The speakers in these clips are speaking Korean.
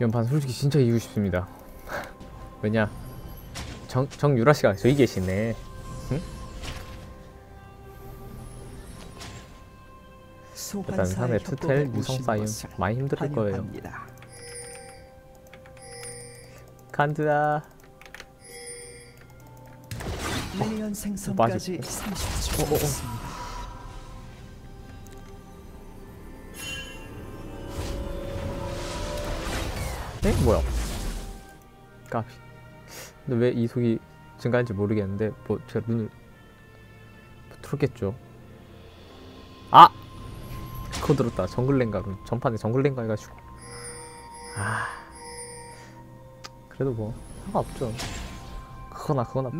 연판 솔직히 진짜 이기고 싶습니다. 왜냐? 정, 정유라 씨가 저기 계시네. 응? 일단 상대 투텔, 유성 사이언 많이 힘들 거예요. 간드야. 미니언 생성까지 빠지고. 30초 에? 뭐야? 까비. 근데 왜 이속이 증가한지 모르겠는데 뭐 제가 눈을 뭐 틀었겠죠. 아! 그거 들었다. 정글랭가 룬. 전판에 정글랭가 해가지고. 아. 그래도 뭐 상관없죠. 그거나 그거나.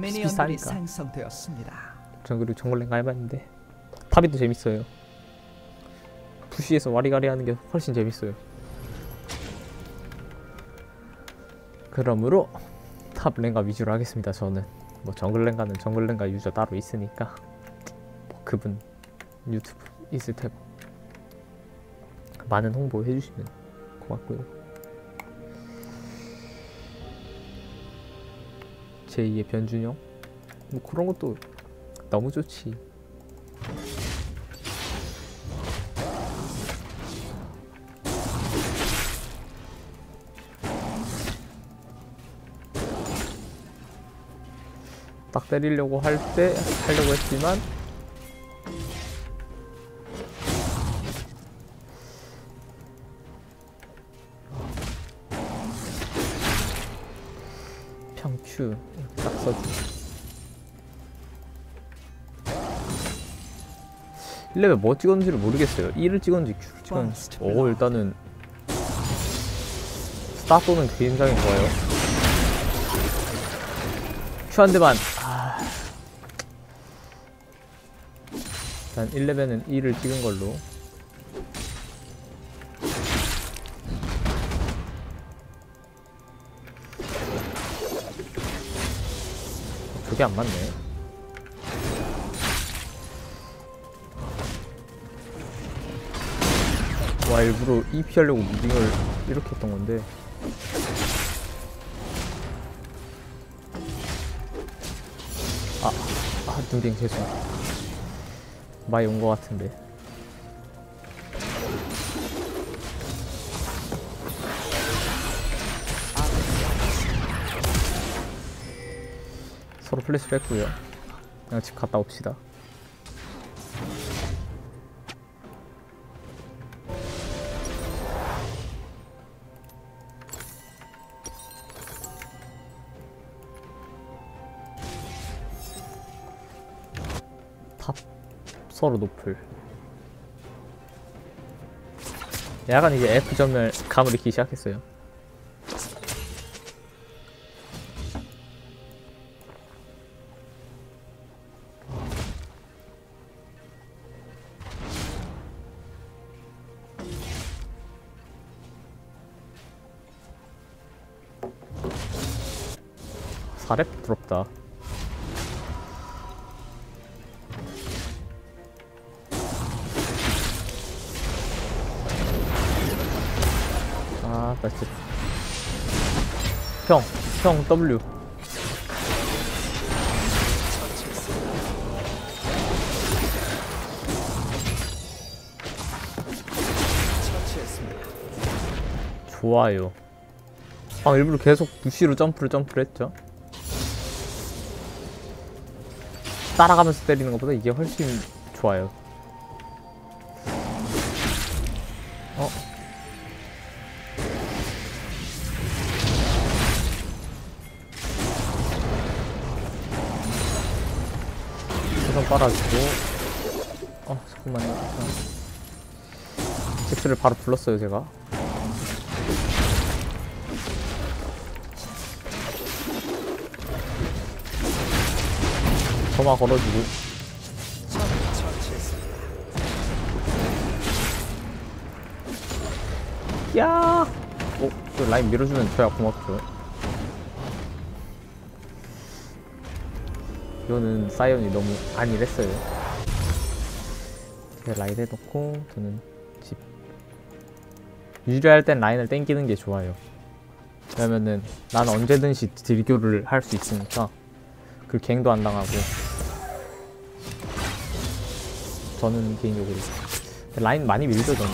생성되었습니다. 전 그리고 정글랭가 해봤는데 탑이도 재밌어요. 부시에서 와리가리 하는 게 훨씬 재밌어요. 그러므로 탑 랭가 위주로 하겠습니다. 저는 뭐 정글 랭가는 정글 랭가 유저 따로 있으니까 뭐 그분 유튜브 있을 테고 많은 홍보 해주시면 고맙고요. 제2의 변준영 뭐 그런 것도 너무 좋지. 때리려고 할 때 하려고 했지만 평큐 이렇게 딱 써주고 1레벨 뭐 찍었는지를 모르겠어요. 1을 찍었는지 Q를 찍었는지. 오 일단은 스타트는 굉장히 좋아요. Q 한 대만 일단 1레벨은 2를 찍은 걸로. 저게 안 맞네. 와 일부러 E 피하려고 무빙을 이렇게 했던 건데. 아, 아 눈빙 죄송 많이 온 것 같은데. 서로 플래시 뺐고요. 그냥 집 갔다 옵시다 서로 노플 약간 이제 F 점을 감을 익히기 시작했어요. 사렙 부럽다 나 진짜. 평, 평 W. 좋아요. 아, 일부러 계속 부시로 점프를 점프를 했죠. 따라가면서 때리는 것보다 이게 훨씬 좋아요. 빨아주고 어 잠깐만요 잭스를 바로 불렀어요 제가 점화 걸어주고. 야! 어, 그 라인 밀어주면 저야 고맙죠. 이거는 사이언이 너무 안일했어요. 라인 해놓고 저는 집 유리할 땐 라인을 땡기는 게 좋아요. 왜냐면은 난 언제든지 딜교를 할 수 있으니까 그 갱도 안 당하고 저는 개인적으로 라인 많이 밀죠 저는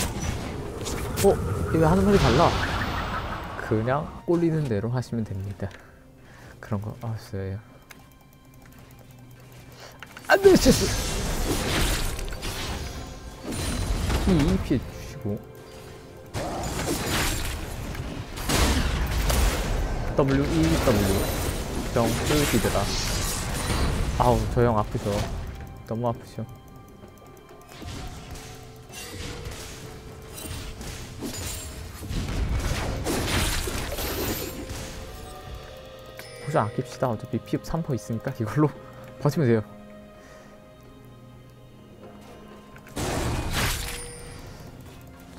어? 이거 하는 말이 달라 그냥 꼴리는 대로 하시면 됩니다 그런 거 아써요 안돼 실수 이 피해 주시고. W E W. 형 쓰시더라 아우 저 형 아프죠 너무 아프죠 포션 아낍시다. 어차피 피업 3% 있으니까 이걸로 버티면 돼요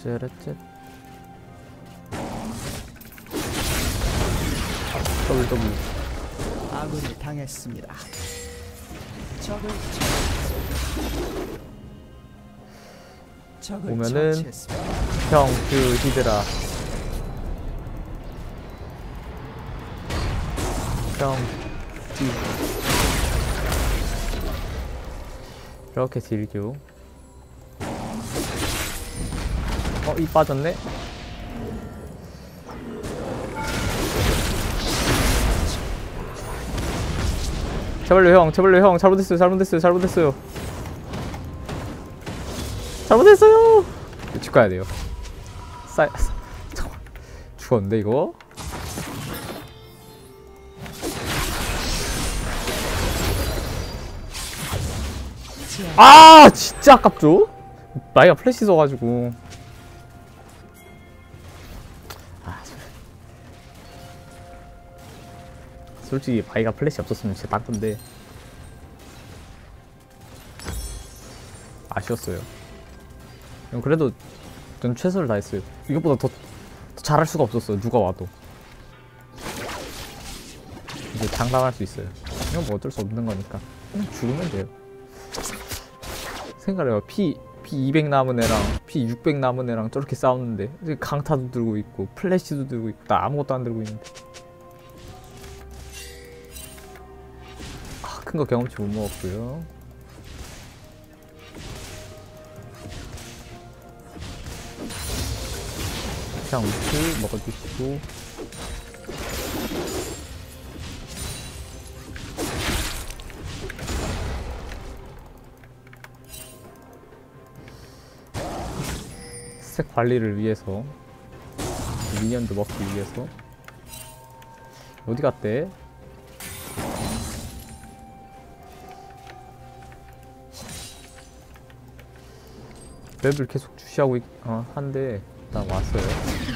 W W 아군이 당했습니다. 적을. 적을 처치했습니다. 형그 히드라 형 디. 이렇게 딜교 어? 이 빠졌네? 제발요 형. 제발요 형. 잘못했어요 잘못했어요 잘못했어요. 잘못했어요! 집 가야 돼요. 싸 잠깐 죽었는데 이거? 아 진짜 아깝죠? 마이가 플래시 써가지고 솔직히 마이가 플래시 없었으면 진짜 딴 건데. 아쉬웠어요. 형, 그래도 전 최선을 다했어요. 이것보다 더, 더 잘할 수가 없었어요 누가 와도. 이제 장담할 수 있어요. 이건 뭐 어쩔 수 없는 거니까. 그냥 죽으면 돼요. 생각해요 피, 피 200 남은 애랑 피 600 남은 애랑 저렇게 싸우는데 강타도 들고 있고 플래시도 들고 있고 나 아무것도 안 들고 있는데 큰 거 경험치 못 먹었고요. 그냥 우트 먹어주시고. 스택 관리를 위해서 미니언도 먹기 위해서. 어디 갔대? 맵을 계속 주시하고 있, 어, 한데 일단 왔어요.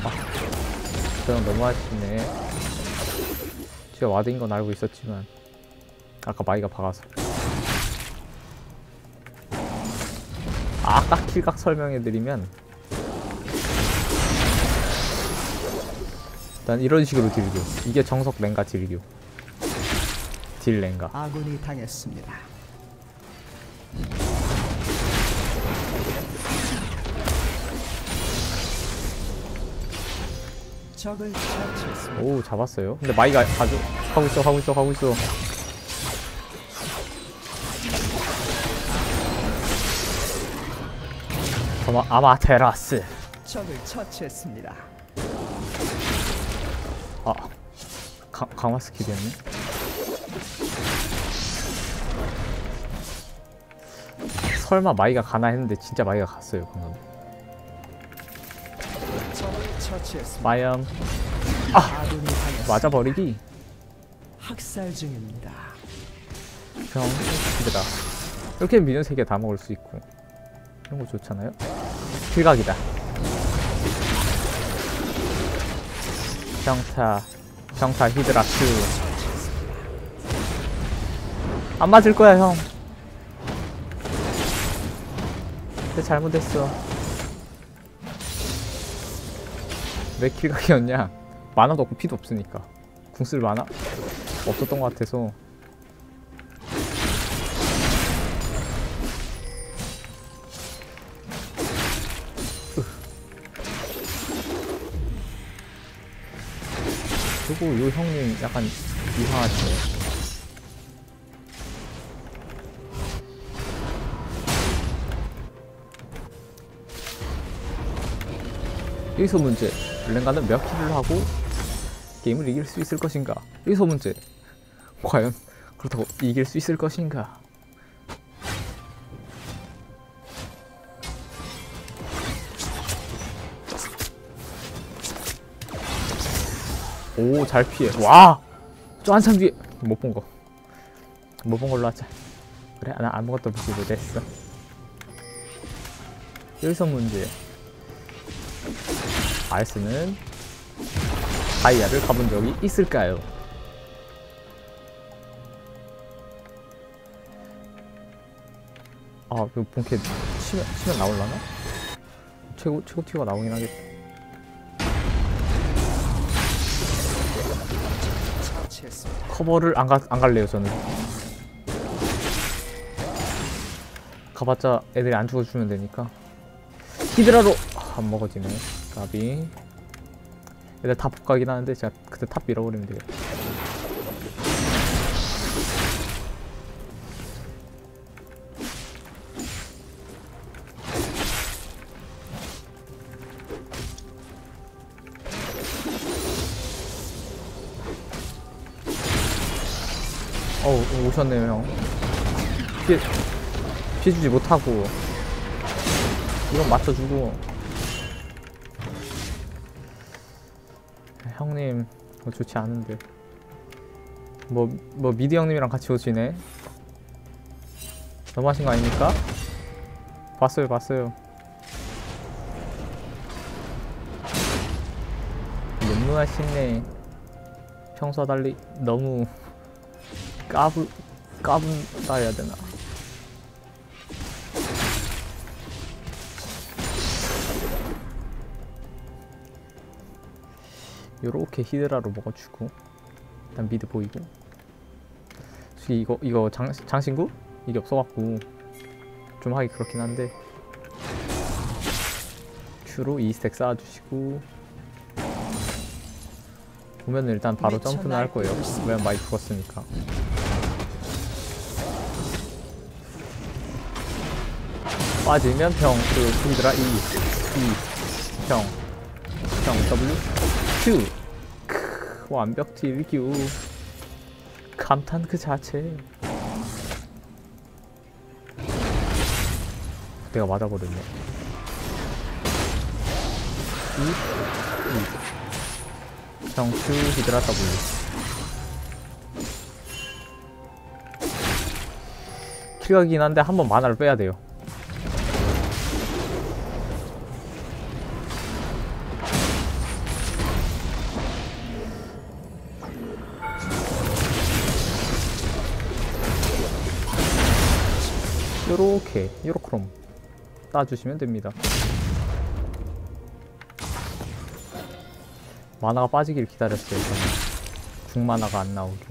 아, 저형 너무하시네. 제가 와드인 건 알고 있었지만 아까 마이가 박아서. 아까 킬각 설명해드리면 일단 이런 식으로 딜교 이게 정석 랭가 딜교 딜 랭가. 아군이 당했습니다. 오 잡았어요. 근데 마이가 가져 가고 있어 가고 있어 가고 있어. 아마 아마테라스. 적을 처치했습니다. 아 강, 강화 스킬이었네. 설마 마이가 가나 했는데 진짜 마이가 갔어요 방금. 아군이 당했습니다. 맞아버리기. 학살 중입니다. 형 힘들다. 이렇게 미니언 3개 다 먹을 수 있고. 이런 거 좋잖아요. 필각이다. 평타. 평타 히드라 큐안 맞을 거야 형. 내 잘못했어 왜 킬각이었냐? 만화도 없고 피도 없으니까. 궁쓸 만화? 없었던 것 같아서. 그리고 요 형님 약간 이상하시네. 여기서 문제. 랭가는 몇 킬을 하고 게임을 이길 수 있을 것인가? 여기서 문제. 과연 그렇다고 이길 수 있을 것인가? 오, 잘 피해. 와! 저 한참 뒤에 못 본 거. 못 본 걸로 하자. 그래, 나 아무것도 보지 못했어. 여기서 문제. 알스는 다이아를 가본 적이 있을까요? 아, 그 본캐 치면, 치면 나올라나? 최고, 최고 티어가 나오긴 하겠다. 커버를 안, 가, 안 갈래요 저는 가봤자 애들이 안 죽어주면 되니까 히드라로 아, 안 먹어지네. 까비. 애들 다 복가긴 하는데 제가 그때 탑 밀어버리면 돼요 어우 오셨네요 형. 피해, 피해주지 못하고 이건 맞춰주고. 형님 뭐 좋지 않은데. 뭐, 뭐 미디 형님이랑 같이 오시네. 너무하신 거 아닙니까? 봤어요 봤어요. 너무하시네. 평소와 달리 너무 까부 까분다 해야 되나? 요렇게 히드라로 먹어주고 일단 미드 보이고. 솔직히 이거 이거 장, 장신구? 이게 없어갖고 좀 하기 그렇긴 한데. 큐로 2스택 쌓아주시고. 보면은 일단 바로 점프는 할 거예요. 왜냐면 많이 죽었으니까. 빠지면 평, 그, 힘들아, E, E, 평, 평, W, Q. 크, 완벽 딜규. 감탄 그 자체. 내가 맞아버렸네. Q, 히드라, W. 킬각이긴 한데 한 번 만화를 빼야 돼요. 요렇게 요렇크롬 따주시면 됩니다. 만화가 빠지길 기다렸어요 저는 국만화가 안 나오게.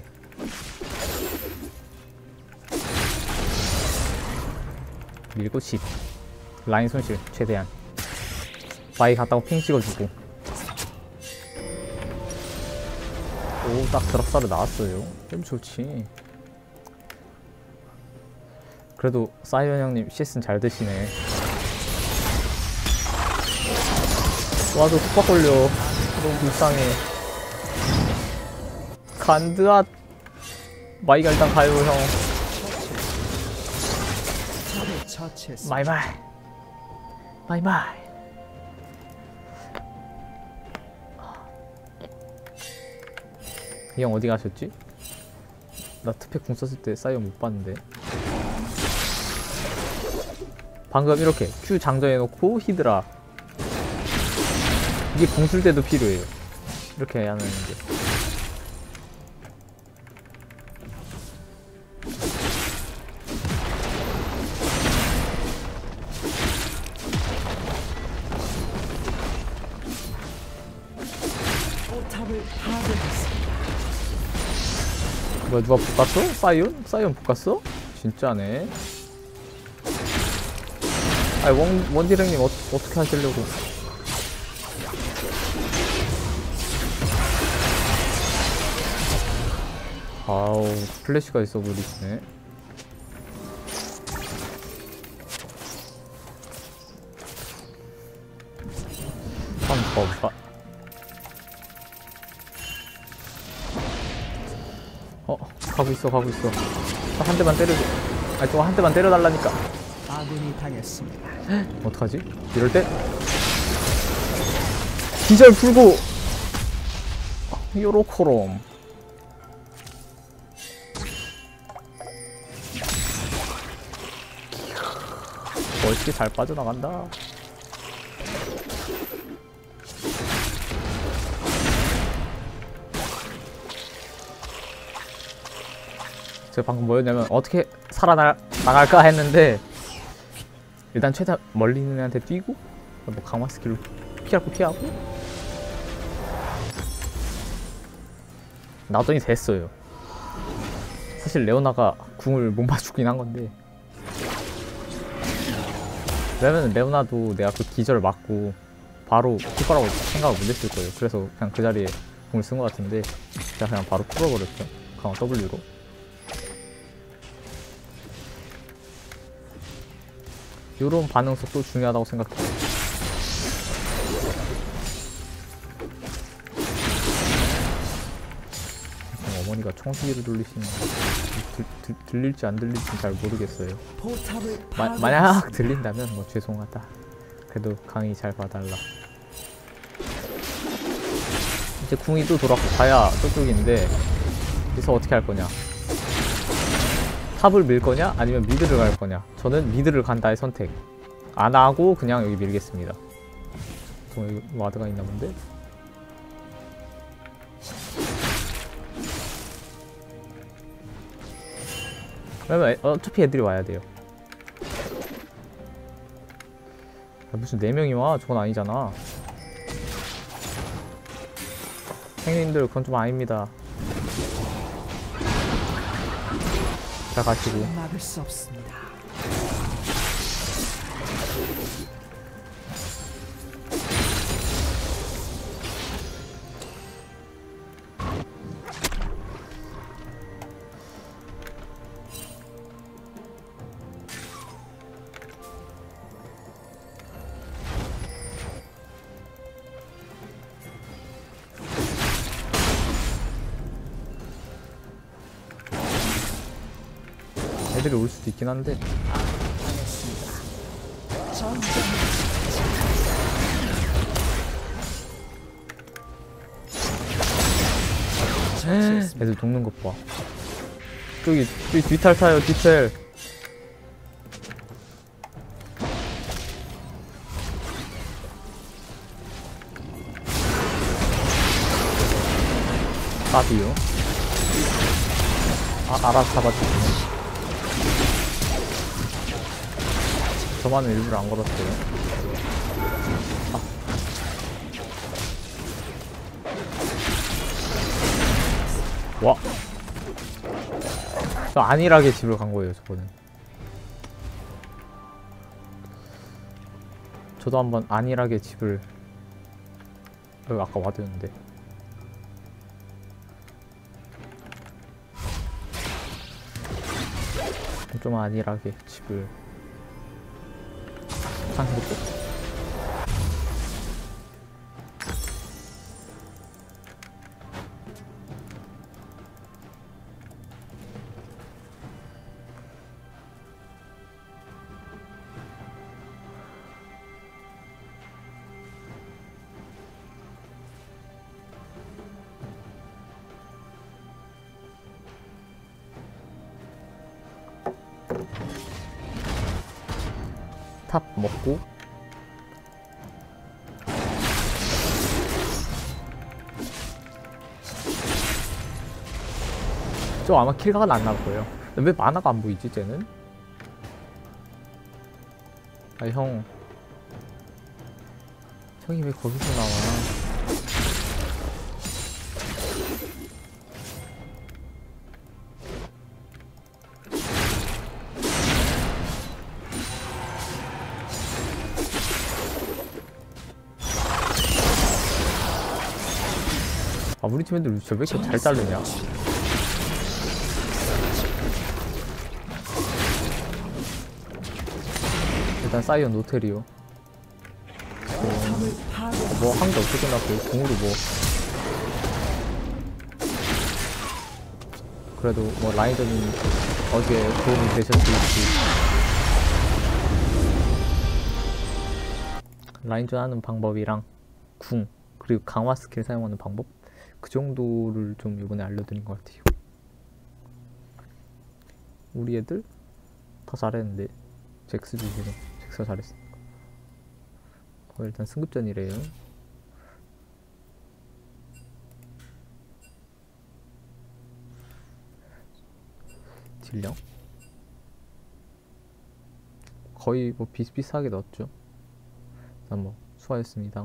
밀고 10 라인 손실 최대한. 바위 갔다고 핑 찍어주고. 오딱 드랍사를 나왔어요. 좀 좋지 그래도 사이언 형님 CS 잘 드시네. 와도 훅박 걸려. 너무 불쌍해. 간드아 마이가 일단 가요 형. 마이마이. 마이마이. 이 형 어디 가셨지? 나 특패 궁 썼을 때 사이언 못 봤는데. 방금 이렇게 Q 장전해놓고 히드라 이게 궁 쓸 때도 필요해요 이렇게 하는 게. 뭐야 누가 볶았어? 사이온? 사이온 볶았어? 진짜네 아니 원, 원디랭님 어, 어떻게 하시려고? 아우 플래시가 있어 보이시네. 한번 더 볼까? 어 가고 있어 가고 있어. 아, 한 대만 때려줘. 아니 또한 대만 때려달라니까 아군이 당했습니다. 어떡하지? 이럴 때 기절 풀고 요로코롬 멋있게 잘 빠져나간다 제가 방금 뭐였냐면 어떻게 살아나갈까 했는데 일단 최대한 멀리 있는 애한테 뛰고 뭐 강화 스킬로 거 피하고. 나더니 됐어요. 사실 레오나가 궁을 못 맞추긴 한 건데. 왜냐면 레오나도 내가 그 기절을 맞고 바로 풀거라고 생각을 못 했을 거예요. 그래서 그냥 그 자리에 궁을 쓴 것 같은데 제가 그냥 바로 풀어버렸죠. 강화 W로 요런 반응 속도 중요하다고 생각해요. 어머니가 청소기를 돌리시는 들, 들릴지 안 들릴지 잘 모르겠어요. 마. 만약 들린다면 뭐 죄송하다. 그래도 강의 잘 봐달라. 이제 궁이 또 돌아고 가야 저쪽인데 여기서 어떻게 할 거냐? 탑을 밀 거냐? 아니면 미드를 갈 거냐? 저는 미드를 간다의 선택. 안 하고 그냥 여기 밀겠습니다. 어, 여기 와드가 있나 본데? 애- 어차피 애들이 와야 돼요. 야, 무슨 네 명이 와? 저건 아니잖아. 형님들 그건 좀 아닙니다. 수 없습니다. 애들이 올 수도 있긴 한데 처치했습니다. 애들 녹는 것 봐. 저기 뒤 뒤탈 타요 뒤탈. 까비요. 아 알아서 잡아주네. 저만은 일부러 안 걸었어요. 아. 와. 저 안일하게 집을 간 거예요, 저거는. 저도 한번 안일하게 집을 여기 아까 와드였는데 좀 안일하게 집을 상승했죠. 탑 먹고 저 아마 킬각은 안 나올 거예요. 왜 만화가 안 보이지, 쟤는? 아, 형. 형이 왜 거기서 나와? 펜치맨들 루시오 왜 이렇게 잘 자르냐? 일단 사이언 노테리오 어, 뭐한 게 없게 끝났고 공으로 뭐. 그래도 뭐 라이더님 어제 도움이 되셨을지. 라인전 하는 방법이랑 궁 그리고 강화 스킬 사용하는 방법? 그 정도를 좀 이번에 알려드린 것 같아요 우리 애들 다 잘했는데 잭스 주시네 잭스가 잘했어 어, 일단 승급전이래요 딜량 거의 뭐 비슷비슷하게 넣었죠. 일단 뭐 수고하셨습니다.